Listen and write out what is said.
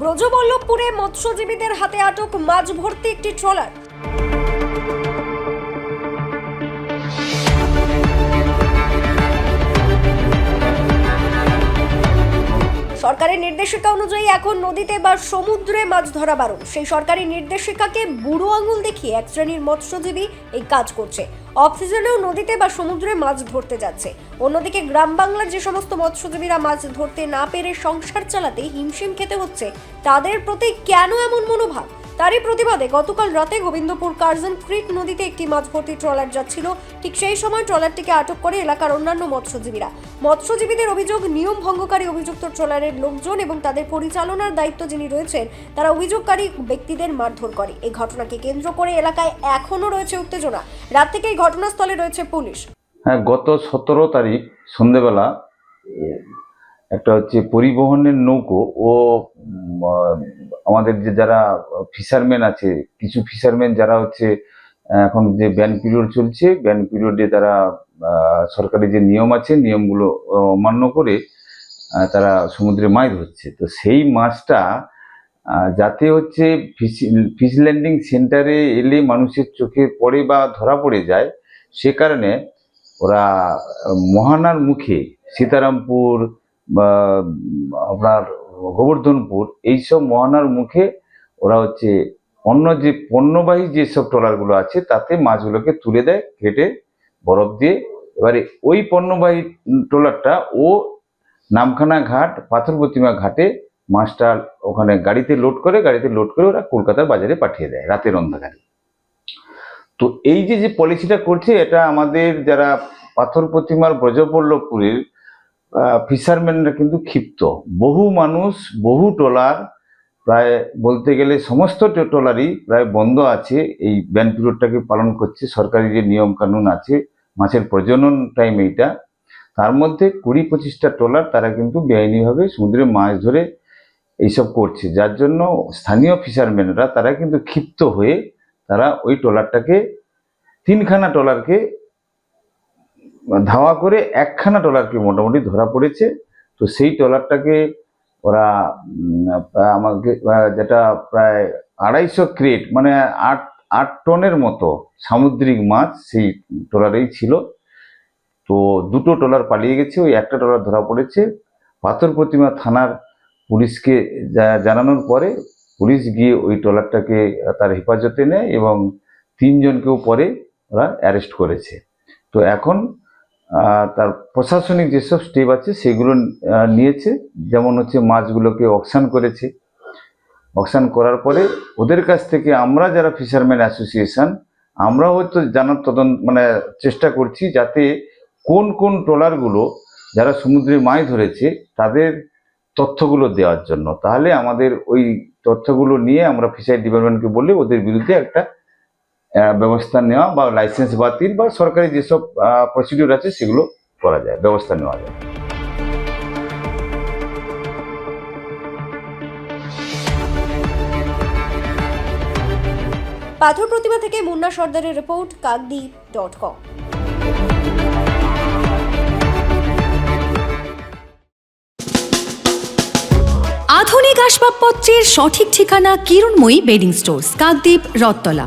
ব্রজবল্লভপুরে মৎস্যজীবীদের হাতে আটক মাছ ভর্তি একটি ট্রলার। সরকারের নির্দেশিকা অনুযায়ী এখন নদীতে বা সমুদ্রে মাছ ধরা বারণ। সেই সরকারি নির্দেশিকাকে বুড়ো আঙুল দেখিয়ে এক শ্রেণির মৎস্যজীবী এই কাজ করছে। অক্সিজেনেও নদীতে বা সমুদ্রে মাছ ধরতে যাচ্ছে। অন্যদিকে গ্রাম বাংলার যে সমস্ত মৎস্যজীবীরা মাছ ধরতে না পেরে সংসার চালাতে হিমশিম খেতে হচ্ছে, তাদের প্রতি কেন এমন মনোভাব? তারই প্রতিবাদে গতকাল রাতে গোবিন্দপুর কার্জন ক্রিক নদীতে একটি মাছ ভর্তি ট্রলার যাচ্ছিল। ঠিক সেই সময় ট্রলারটিকে আটক করে এলাকার অন্যান্য মৎস্যজীবীরা। মৎস্যজীবীদের অভিযোগ, নিয়ম ভঙ্গকারী অভিযুক্ত ট্রলারের লোকজন এবং তাদের পরিচালনার দায়িত্ব যিনি রয়েছেন, তারা অভিযোগকারী ব্যক্তিদের মারধর করে। এই ঘটনাকে কেন্দ্র করে এলাকায় এখনও রয়েছে উত্তেজনা। রাত থেকেই ঘটনাস্থলে রয়েছে পুলিশ। হ্যাঁ গত সতেরো তারিখ সন্ধেবেলা, একটা হচ্ছে পরিবহনের নৌকো ও আমাদের যে যারা ফিশারম্যান আছে, কিছু ফিশারম্যান যারা হচ্ছে এখন যে ব্যান পিরিয়ড চলছে ব্যান পিরিয়ডে তারা সরকারি যে নিয়ম আছে, নিয়মগুলো অমান্য করে তারা সমুদ্রে মাছ ধরছে। তো সেই মাছটা যাতে হচ্ছে ফিশ ফিশ ল্যান্ডিং সেন্টারে এলে মানুষের চোখে পড়ে বা ধরা পড়ে যায়, সে কারণে ওরা মহানার মুখে সীতারামপুর বা আপনার গোবর্ধনপুর, এইসব মহানার মুখে ওরা হচ্ছে অন্য যে পণ্যবাহী যেসব ট্রলারগুলো আছে, তাতে মাছগুলোকে তুলে দেয় কেটে বরফ দিয়ে। এবারে ওই পণ্যবাহী ট্রলারটা, ও নামখানা ঘাট, পাথর প্রতিমা ঘাটে মাছটা ওখানে গাড়িতে লোড করে, গাড়িতে লোড করে ওরা কলকাতার বাজারে পাঠিয়ে দেয়, রাতের অন্ধকারে। তো এই যে যে পলিসিটা করছে, এটা আমাদের যারা পাথর প্রতিমার ব্রজবল্লভপুরের ফিশারম্যানরা কিন্তু ক্ষিপ্ত। বহু মানুষ, বহু ট্রলার, প্রায় বলতে গেলে সমস্ত ট্রলারই প্রায় বন্ধ আছে। এই ব্যান পিরিয়ডটাকে পালন করছে, সরকারি যে নিয়ম কানুন আছে, মাছের প্রজনন টাইম এইটা। তার মধ্যে কুড়ি পঁচিশটা ট্রলার তারা কিন্তু বেআইনিভাবে সমুদ্রে মাছ ধরে এইসব করছে। যার জন্য স্থানীয় ফিশারম্যানরা তারা কিন্তু ক্ষিপ্ত হয়ে তারা ওই ট্রলারটাকে তিনখানা ট্রলারকে ধাওয়া করে একখানা ট্রলারকে মোটামুটি ধরা পড়েছে। তো সেই ট্রলারটাকে ওরা আমাকে যেটা প্রায় আড়াইশো ক্রেট মানে আট আট টনের মতো সামুদ্রিক মাছ সেই ট্রলারেই ছিল। তো দুটো ট্রলার পালিয়ে গেছে, ওই একটা ট্রলার ধরা পড়েছে। পাথর প্রতিমা থানার পুলিশকে জানানোর পরে পুলিশ গিয়ে ওই ট্রলারটাকে তার হেফাজতে নেয় এবং তিনজনকেও পরে ওরা অ্যারেস্ট করেছে। তো এখন তার প্রশাসনিক যেসব স্টেপ আছে, সেগুলো নিয়েছে। যেমন হচ্ছে মাছগুলোকে অকশান করেছে। অকশান করার পরে ওদের কাছ থেকে আমরা যারা ফিশারম্যান অ্যাসোসিয়েশন আমরাও হয়তো জানার তদন্ত মানে চেষ্টা করছি যাতে কোন কোন ট্রলারগুলো যারা সমুদ্রে মাছ ধরেছে, তাদের তথ্যগুলো দেওয়ার জন্য। তাহলে আমাদের ওই তথ্যগুলো নিয়ে আমরা ফিশারি ডিপার্টমেন্টকে বললে ওদের বিরুদ্ধে একটা ব্যবস্থা নেওয়া বা লাইসেন্স বাতিল বা সরকারি যেসব প্রসিডিউর আছে সেগুলো করা যায় ব্যবস্থা নেওয়া যায়। পাথর প্রতিমা থেকে মুন্না সর্দারের রিপোর্ট কাকদ্বীপ ডট কম আধুনিক আসবাবপত্রের সঠিক ঠিকানা কিরণময়ী বেডিং স্টোর্স কাকদ্বীপ রত্তলা